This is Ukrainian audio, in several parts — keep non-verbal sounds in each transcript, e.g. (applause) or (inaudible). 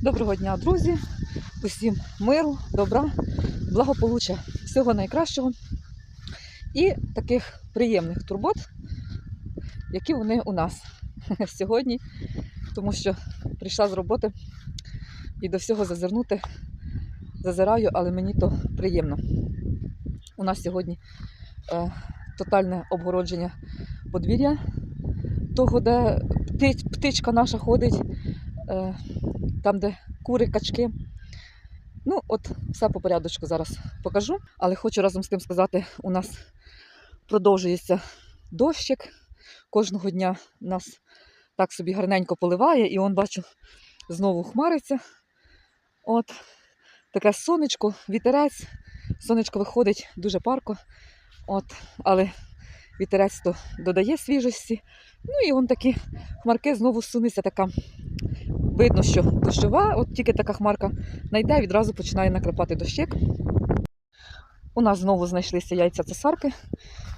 Доброго дня, друзі! Усім миру, добра, благополуччя, всього найкращого і таких приємних турбот, які вони у нас (laughs) сьогодні, тому що прийшла з роботи і до всього зазирнути зазираю, але мені то приємно. У нас сьогодні е, тотальне обгородження подвір'я, того, де пти- птичка наша ходить. Е, там, де кури, качки. Ну, от все по порядочку зараз покажу. Але хочу разом з тим сказати, у нас продовжується дощик. Кожного дня нас так собі гарненько поливає, і он бачу, знову хмариться. От таке сонечко, вітерець. Сонечко виходить дуже парко. От, але вітерець то додає свіжості. Ну і он такі хмарки знову сунеться така Видно, що дощова, от тільки така хмарка найде, відразу починає накрапати дощик. У нас знову знайшлися яйця цесарки.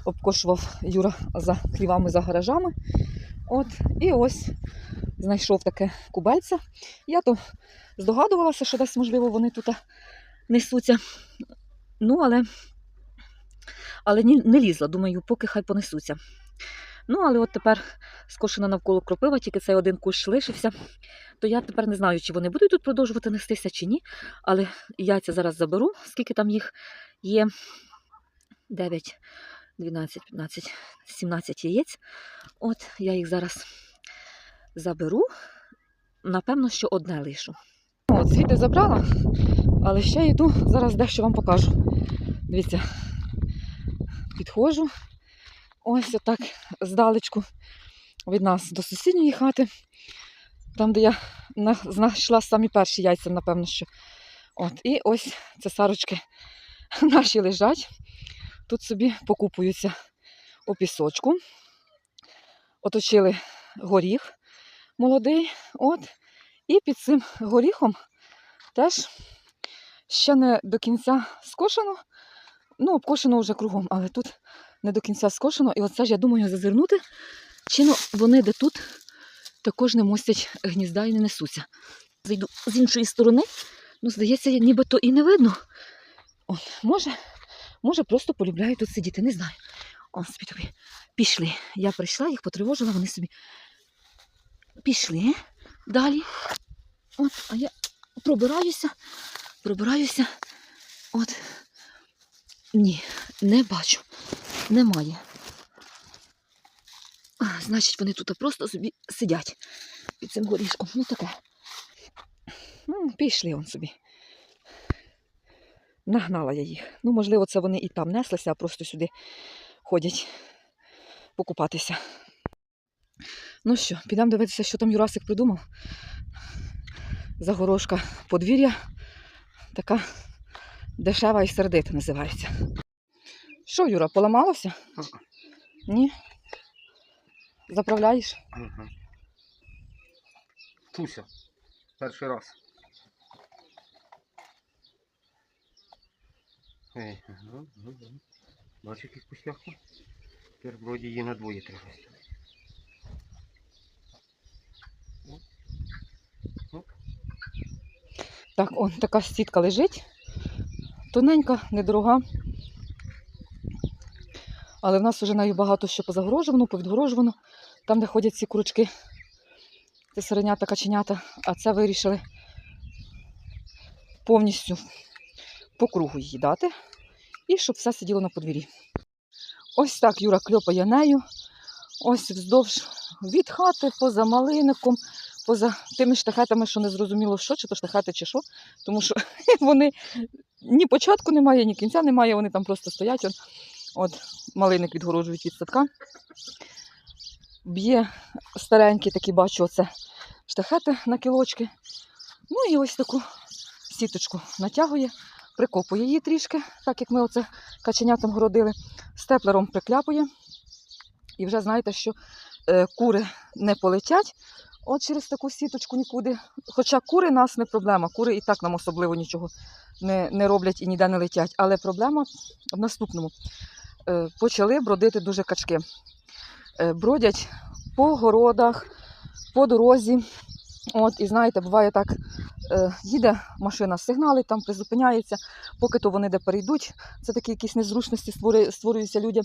Обкошував Юра за хлівами за гаражами. От, і ось знайшов таке кубельце. Я то здогадувалася, що десь, можливо, вони тут несуться. Ну, але, але не лізла. Думаю, поки хай понесуться. Ну, але от тепер скошена навколо кропива, тільки цей один кущ лишився. То я тепер не знаю, чи вони будуть тут продовжувати нестися, чи ні. Але яйця зараз заберу, скільки там їх є. 9, 12, 15, 17 яєць. От я їх зараз заберу. Напевно, що одне лишу. От, звідти забрала, але ще йду, зараз дещо вам покажу. Дивіться, підходжу. Ось отак здалечку від нас до сусідньої хати. Там, де я знайшла самі перші яйця, напевно, що. От, і ось цесарочки (laughs) наші лежать. Тут собі покупуються у пісочку. Оточили горіх молодий. От. І під цим горіхом теж ще не до кінця скошено. Ну, обкошено вже кругом, але тут не до кінця скошено. І оце ж я думаю зазирнути, чи ну, вони де тут також не мостять гнізда і не несуться. Зайду з іншої сторони, ну, здається, нібито і не видно. От, може, може, просто полюбляють тут сидіти, не знаю. О, собі тобі. Пішли. Я прийшла, їх потривожила, вони собі пішли далі. От, а я пробираюся, пробираюся. От. Ні, не бачу. Немає. Значить, вони тут просто собі сидять під цим горішком. Ну таке. Ну, пішли он собі. Нагнала я їх. Ну, можливо, це вони і там неслися, а просто сюди ходять покупатися. Ну що, підемо дивитися, що там Юрасик придумав. Загорожка подвір'я. Така дешева і сердита називається. Що, Юра, поламалося? Ні? Заправляєш? Ага. Туся. Перший раз. Ей, ага, ага. Бачиш якийсь пустяку? Тепер вроді її на двоє треба. Так, он така сітка лежить. Тоненька, недорога. Але в нас вже нею багато що позагорожувано, повідгорожувано. Там, де ходять ці курочки, це сиренята, каченята, а це вирішили повністю по кругу її дати. І щоб все сиділо на подвір'ї. Ось так Юра кльопає нею. Ось вздовж від хати, поза малиником, поза тими штахетами, що не зрозуміло, що, чи то штахети, чи що. Тому що (laughs) вони ні початку немає, ні кінця немає, вони там просто стоять. От, малиник відгороджують від садка. Б'є старенький такий, бачу, оце штахети на кілочки. Ну і ось таку сіточку натягує, прикопує її трішки, так як ми оце каченятам городили, степлером прикляпує. І вже знаєте, що е, кури не полетять от через таку сіточку нікуди. Хоча кури нас не проблема, кури і так нам особливо нічого не, не роблять і ніде не летять. Але проблема в наступному. Е, почали бродити дуже качки. Е, бродять по городах, по дорозі, От, і знаєте, буває так, е, їде машина, сигналить, там призупиняється, поки то вони де перейдуть. Це такі якісь незручності створюються людям.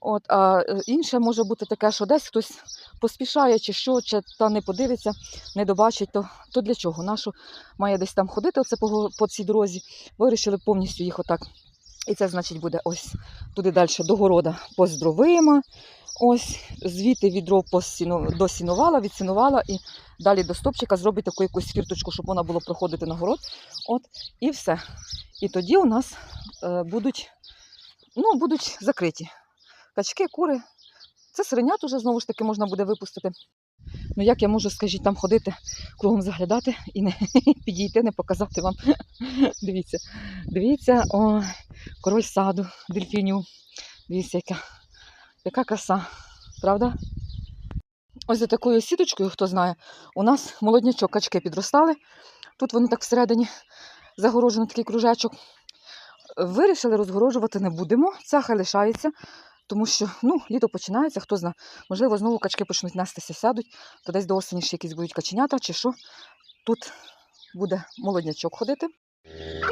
От, а інше може бути таке, що десь хтось поспішає, чи що, чи та не подивиться, не добачить, то, то для чого? Нашу має десь там ходити оце по, по цій дорозі. Вирішили повністю їх отак. І це, значить, буде ось туди далі до города поздровима. Ось звідти відро досінувала, відсінувала і далі до стопчика зробить таку якусь фірточку, щоб вона було проходити на город. От, і все. І тоді у нас е, будуть, ну, будуть закриті. Качки, кури. Це сиренят уже знову ж таки можна буде випустити. Ну як я можу, скажіть, там ходити, кругом заглядати і не (laughs) підійти, не показати вам. (laughs) Дивіться, дивіться, о, король саду, дельфінів. Дивіться, яка, яка краса, правда? Ось за такою сіточкою, хто знає, у нас молоднячок качки підростали. Тут вони так всередині загорожено такий кружечок. Вирішили розгорожувати не будемо. Це хай лишається, тому що ну, літо починається, хто знає. Можливо, знову качки почнуть нестися, сядуть, то десь до осені ще якісь будуть каченята чи що. Тут буде молоднячок ходити.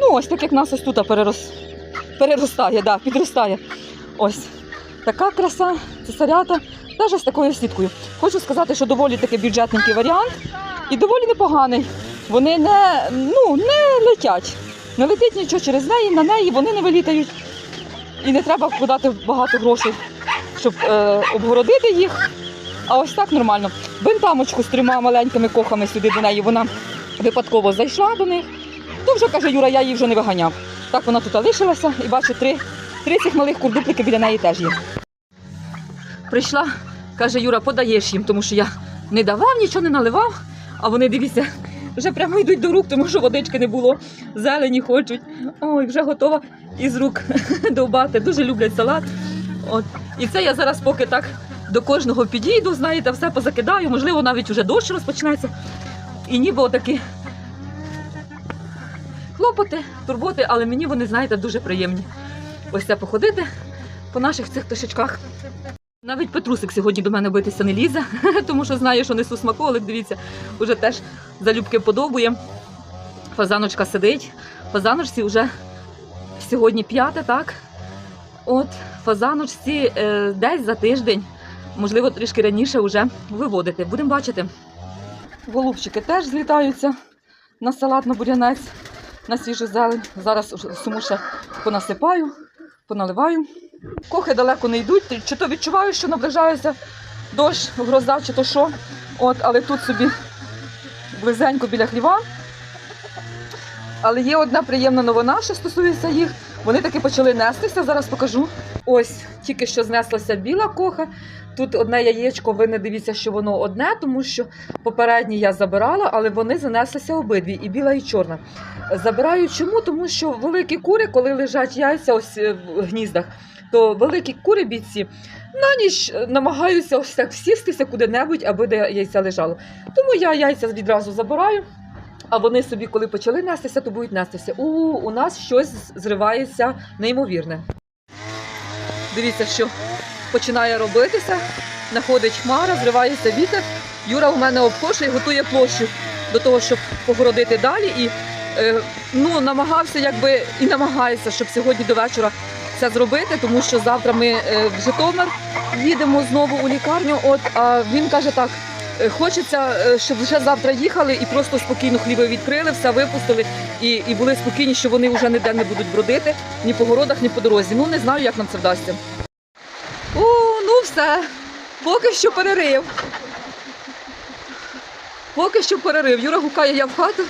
Ну, ось так як нас ось тут перерос... переростає, да, підростає. Ось така краса, цесарята, навіть з такою сіткою. Хочу сказати, що доволі таки бюджетненький варіант і доволі непоганий. Вони не, ну, не летять. Не летить нічого через неї, на неї вони не вилітають. І не треба вкладати багато грошей, щоб е, обгородити їх. А ось так нормально. Бентамочку з трьома маленькими кохами сюди до неї. Вона випадково зайшла до них. То вже каже Юра, я її вже не виганяв. Так вона тут лишилася і бачу, три, три цих малих курдуплики біля неї теж є. Прийшла, каже Юра, подаєш їм, тому що я не давав, нічого не наливав, а вони дивіться, вже прямо йдуть до рук, тому що водички не було. Зелені хочуть. Ой, вже готова із рук (laughs) довбати. Дуже люблять салат. От. І це я зараз поки так до кожного підійду, знаєте, все позакидаю. Можливо, навіть вже дощ розпочнеться. І ніби отакі хлопоти, турботи, але мені вони, знаєте, дуже приємні. Ось це походити по наших цих тишечках. Навіть Петрусик сьогодні до мене битися не лізе, (laughs) тому що знає, що несу смаколик. Дивіться, вже теж залюбки подобує. Фазаночка сидить. Фазаночці вже сьогодні п'яте, так? От фазаночці е, десь за тиждень, можливо, трішки раніше вже виводити. Будемо бачити. Голубчики теж злітаються на салат на бурянець, на свіжу зелень. Зараз уже суму ще понасипаю, поналиваю. Кохи далеко не йдуть, чи то відчуваю, що наближається дощ, гроза, чи то що. От, але тут собі близенько біля хліва. Але є одна приємна новина, що стосується їх. Вони таки почали нестися, зараз покажу. Ось тільки що знеслася біла коха. Тут одне яєчко, ви не дивіться, що воно одне, тому що попередні я забирала, але вони занеслися обидві, і біла, і чорна. Забираю чому? Тому що великі кури, коли лежать яйця ось е, в гніздах, то великі кури бійці на ніч е, намагаються ось так сістися куди-небудь, аби де яйця лежало. Тому я яйця відразу забираю. А вони собі, коли почали нестися, то будуть нестися. У, у нас щось зривається неймовірне. Дивіться, що починає робитися. Находить хмара, зривається вітер. Юра у мене обкошує, готує площу до того, щоб погородити далі. І е, ну, намагався, якби і намагається, щоб сьогодні до вечора це зробити, тому що завтра ми е, в Житомир їдемо знову у лікарню. От а він каже так. Е, Хочеться, е, щоб вже завтра їхали і просто спокійно хліби відкрили, все випустили і, і були спокійні, що вони вже ніде не будуть бродити ні по городах, ні по дорозі. Ну не знаю, як нам це вдасться. О, ну все. Поки що перерив. Поки що перерив. Юра гукає, я в хату.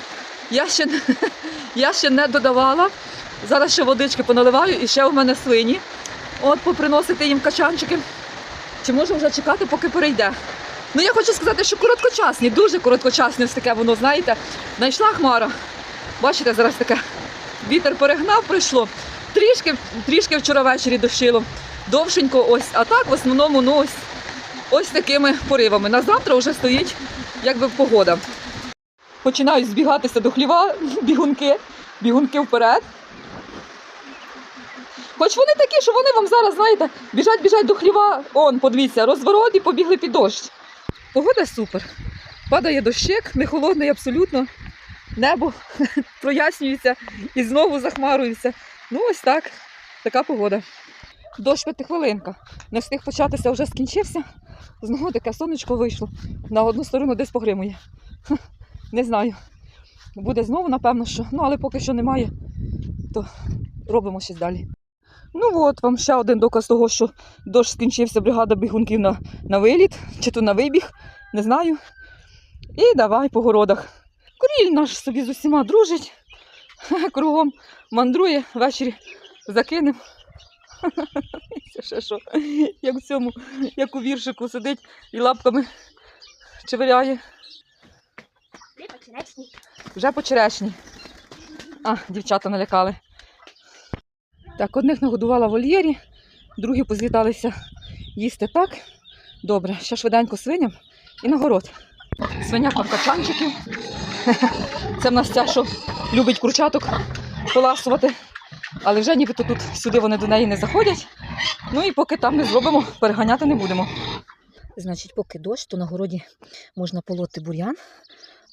Я ще, (laughs) я ще не додавала. Зараз ще водички поналиваю і ще у мене свині. От поприносити їм качанчики. Чи можу вже чекати, поки перейде? Ну я хочу сказати, що короткочасні, дуже короткочасні, ось таке воно, знаєте, знайшла хмара. Бачите, зараз таке вітер перегнав, прийшло. Трішки, трішки вчора ввечері дощило. Довшенько ось, а так в основному ну, ось, ось такими поривами. На завтра вже стоїть якби погода. Починають збігатися до хліва бігунки, бігунки вперед. Хоч вони такі, що вони вам зараз, знаєте, біжать, біжать до хліва, он, подивіться, розворот і побігли під дощ. Погода супер. Падає дощик, не холодний абсолютно. Небо (laughs) прояснюється і знову захмарується. Ну, ось так. Така погода. Дощ п'ятихвилинка. Не встиг початися, вже скінчився. Знову таке сонечко вийшло. На одну сторону десь погримує. (laughs) Не знаю. Буде знову, напевно, що. Ну, але поки що немає, то робимо щось далі. Ну от вам ще один доказ того, що дощ скінчився, бригада бігунків на, на виліт, чи то на вибіг, не знаю. І давай по городах. Коріль наш собі з усіма дружить, (laughs) кругом мандрує, ввечері закинем. (laughs) Це ще що, як в цьому, як у віршику сидить і лапками чевиряє. Вже по черешні. А, дівчата налякали. Так, одних нагодувала в вольєрі, другі позліталися їсти так. Добре, ще швиденько свиням і на город. Свинякам качанчиків. (laughs) Це в нас ця, що любить курчаток поласувати. Але вже нібито тут сюди вони до неї не заходять. Ну і поки там не зробимо, переганяти не будемо. Значить, поки дощ, то на городі можна полоти бур'ян,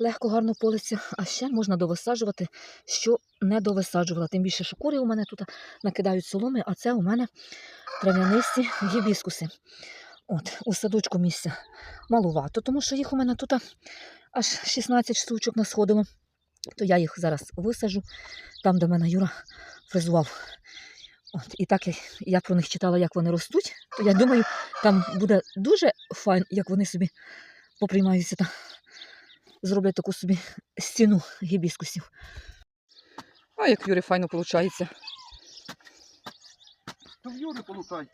легко гарно политься, а ще можна довисаджувати, що не довисаджувала. Тим більше, що кури у мене тут накидають соломи, а це у мене трав'янисті гібіскуси. От, у садочку місця малувато, тому що їх у мене тут аж 16 штучок насходило. То я їх зараз висаджу там, де мене Юра фрезував. От, і так як я про них читала, як вони ростуть, то я думаю, там буде дуже файно, як вони собі поприймаються зроблять таку собі стіну гібіскусів. А як Юрі файно виходить. То в Юри полутай.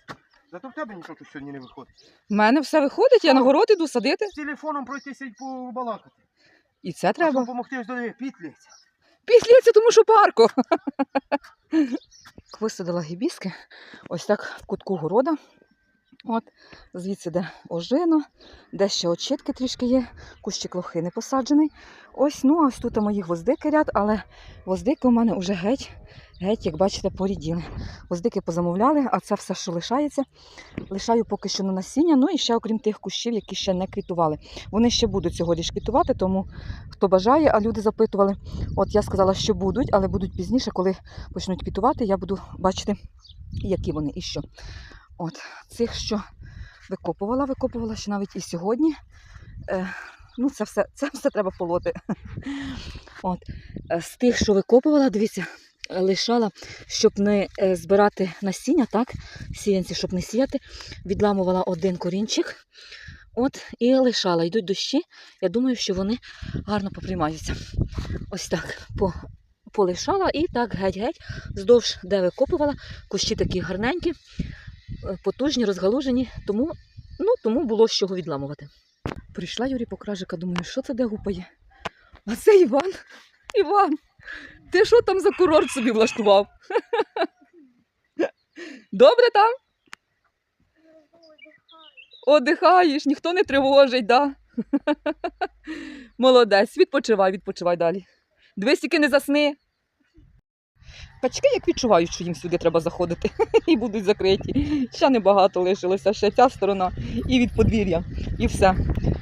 Зато в тебе нічого тут сьогодні не виходить. У мене все виходить, я на город іду садити. З телефоном пройтися і побалакати. І це треба. щоб допомогти неї пітліться. Післяться, тому що парко. (laughs) Висадила гібіски ось так в кутку города. От, звідси де ожина, де ще очітки трішки є, кущик лохини посаджений. Ось, ну, а ось тут мої гвоздики ряд, але гвоздики у мене вже геть, геть, як бачите, поріділи. Гвоздики позамовляли, а це все, що лишається, лишаю поки що на насіння. Ну і ще окрім тих кущів, які ще не квітували. Вони ще будуть цьогоріч квітувати, тому хто бажає, а люди запитували. От я сказала, що будуть, але будуть пізніше, коли почнуть квітувати, я буду бачити, які вони і що. От цих, що викопувала, викопувала ще навіть і сьогодні. Е, ну, це все, це все треба полоти. От. Е, З тих, що викопувала, дивіться, лишала, щоб не е, збирати насіння, так, сіянці, щоб не сіяти, відламувала один корінчик. От, і лишала. Йдуть дощі. Я думаю, що вони гарно поприймаються. Ось так по, полишала і так геть-геть, вздовж, де викопувала. Кущі такі гарненькі, потужні, розгалужені, тому, ну, тому було з чого відламувати. Прийшла Юрій по кражика, думаю, що це де гупає? А це Іван. Іван, ти що там за курорт собі влаштував? Добре там? Одихаєш, ніхто не тривожить, да? Молодець, відпочивай, відпочивай далі. Дивись, тільки не засни. Качки як відчувають, що їм сюди треба заходити (laughs) і будуть закриті. Ще небагато лишилося, ще ця сторона і від подвір'я, і все.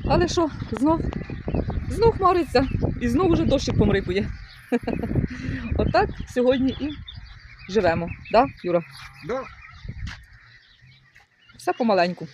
Але що, знов, знов хмариться і знов уже дощик помрипує. (laughs) Отак сьогодні і живемо, да, Юра? Да. Все помаленьку.